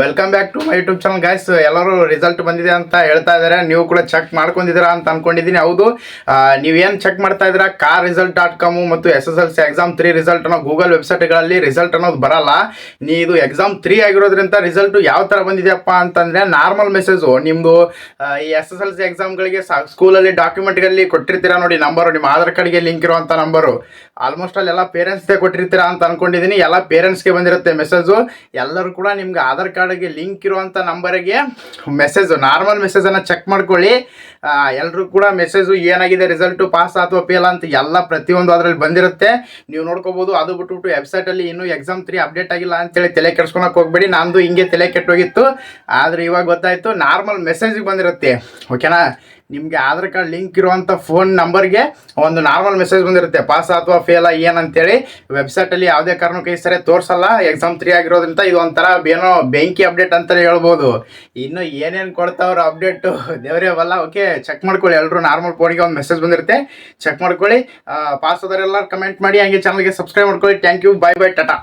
Welcome back to my YouTube channel guys ಎಲ್ಲರೂ result ಬಂದಿದೆ ಅಂತ ಹೇಳ್ತಾ ಇದ್ದಾರೆ. ನೀವು ಕೂಡ ಚೆಕ್ ಮಾಡ್ಕೊಂಡಿದ್ದೀರಾ ಅಂತ ಅನ್ಕೊಂಡಿದ್ದೀನಿ. ಹೌದು ನೀವೇನು ಚೆಕ್ ಮಾಡ್ತಾ ಇದ್ದೀರಾ? ಕಾರ್ ರಿಸಲ್ಟ್ ಡಾಟ್ ಕಾಮು ಮತ್ತು S S L C exam three result ಅನ್ನೋ ಗೂಗಲ್ ವೆಬ್ಸೈಟ್ಗಳಲ್ಲಿ ರಿಸಲ್ಟ್ ಅನ್ನೋದು ಬರಲ್ಲ. ನೀ ಇದು ಎಕ್ಸಾಮ್ ತ್ರೀ ಆಗಿರೋದ್ರಿಂದ ರಿಸಲ್ಟ್ ಯಾವ ಥರ ಬಂದಿದೆಯಪ್ಪ ಅಂತಂದರೆ ನಾರ್ಮಲ್ ಮೆಸೇಜು ನಿಮ್ಮದು ಈ ಎಸ್ ಎಸ್ ಎಲ್ ಸಿ ಎಕ್ಸಾಮ್ಗಳಿಗೆ ಸ್ಕೂಲಲ್ಲಿ ಡಾಕ್ಯುಮೆಂಟ್ಗಳಲ್ಲಿ ಕೊಟ್ಟಿರ್ತೀರಾ ನೋಡಿ ನಂಬರು ನಿಮ್ಮ ಆಧಾರ್ ಕಾರ್ಡ್ಗೆ ಲಿಂಕ್ ಇರುವಂಥ ನಂಬರು ಆಲ್ಮೋಸ್ಟ್ ಅಲ್ಲಿ ಎಲ್ಲ ಪೇರೆಂಟ್ಸ್ಗೆ ಕೊಟ್ಟಿರ್ತೀರಾ ಅಂತ ಅನ್ಕೊಂಡಿದ್ದೀನಿ. ಎಲ್ಲ ಪೇರೆಂಟ್ಸ್ಗೆ ಬಂದಿರುತ್ತೆ ಮೆಸೇಜು ಎಲ್ಲರೂ ಕೂಡ ನಿಮ್ಗೆ ಆಧಾರ್ ಕಾರ್ಡ್ಗೆ ಲಿಂಕ್ ಇರುವಂಥ ನಂಬರಿಗೆ ಮೆಸೇಜು ನಾರ್ಮಲ್ ಮೆಸೇಜನ್ನು ಚೆಕ್ ಮಾಡ್ಕೊಳ್ಳಿ. ಎಲ್ಲರೂ ಕೂಡ ಮೆಸೇಜು ಏನಾಗಿದೆ ರಿಸಲ್ಟು ಪಾಸ್ ಅಥವಾ ಫೇಲ್ ಅಂತ ಎಲ್ಲ ಪ್ರತಿಯೊಂದು ಅದರಲ್ಲಿ ಬಂದಿರುತ್ತೆ. ನೀವು ನೋಡ್ಕೋಬೋದು, ಅದು ಬಿಟ್ಬಿಟ್ಟು ವೆಬ್ಸೈಟಲ್ಲಿ ಇನ್ನೂ ಎಕ್ಸಾಮ್ ತ್ರೀ ಅಪ್ಡೇಟ್ ಆಗಿಲ್ಲ ಅಂತೇಳಿ ತಲೆ ಕೆಡ್ಸ್ಕೊಳಕ್ಕೆ ಹೋಗ್ಬೇಡಿ. ನಮ್ಮದು ಹಿಂಗೆ ತಲೆ ಕೆಟ್ಟೋಗಿತ್ತು. ಆದರೆ ಇವಾಗ ಗೊತ್ತಾಯಿತು ನಾರ್ಮಲ್ ಮೆಸೇಜಿಗೆ ಬಂದಿರುತ್ತೆ. ಓಕೆನಾ ನಿಮಗೆ ಆಧಾರ್ ಕಾರ್ಡ್ ಲಿಂಕ್ ಇರುವಂಥ ಫೋನ್ ನಂಬರ್ಗೆ ಒಂದು ನಾರ್ಮಲ್ ಮೆಸೇಜ್ ಬಂದಿರುತ್ತೆ. ಪಾಸ್ ಅಥವಾ ಫೇಲ ಏನಂತೇಳಿ ವೆಬ್ಸೈಟಲ್ಲಿ ಯಾವುದೇ ಕಾರಣಕ್ಕೂ ಈ ಸರಿ ತೋರಿಸಲ್ಲ. ಎಕ್ಸಾಮ್ ತ್ರೀ ಆಗಿರೋದ್ರಿಂದ ಇದು ಒಂಥರ ಏನೋ ಬೆಂಕಿ ಅಪ್ಡೇಟ್ ಅಂತಲೇ ಹೇಳ್ಬೋದು. ಇನ್ನು ಏನೇನು ಕೊಡ್ತಾವ್ರ ಅಪ್ಡೇಟು ದೇವರೇ ಬಲ್ಲ ಓಕೆ ಚೆಕ್ ಮಾಡ್ಕೊಳ್ಳಿ. ಎಲ್ಲರೂ ನಾರ್ಮಲ್ ಫೋನಿಗೆ ಒಂದು ಮೆಸೇಜ್ ಬಂದಿರುತ್ತೆ. ಚೆಕ್ ಮಾಡ್ಕೊಳ್ಳಿ. ಪಾಸ್ ಆದವರೆಲ್ಲ ಕಮೆಂಟ್ ಮಾಡಿ, ಹಂಗೆ ಚಾನಲ್ಗೆ ಸಬ್ಸ್ಕ್ರೈಬ್ ಮಾಡ್ಕೊಳ್ಳಿ. Thank you bye bye tata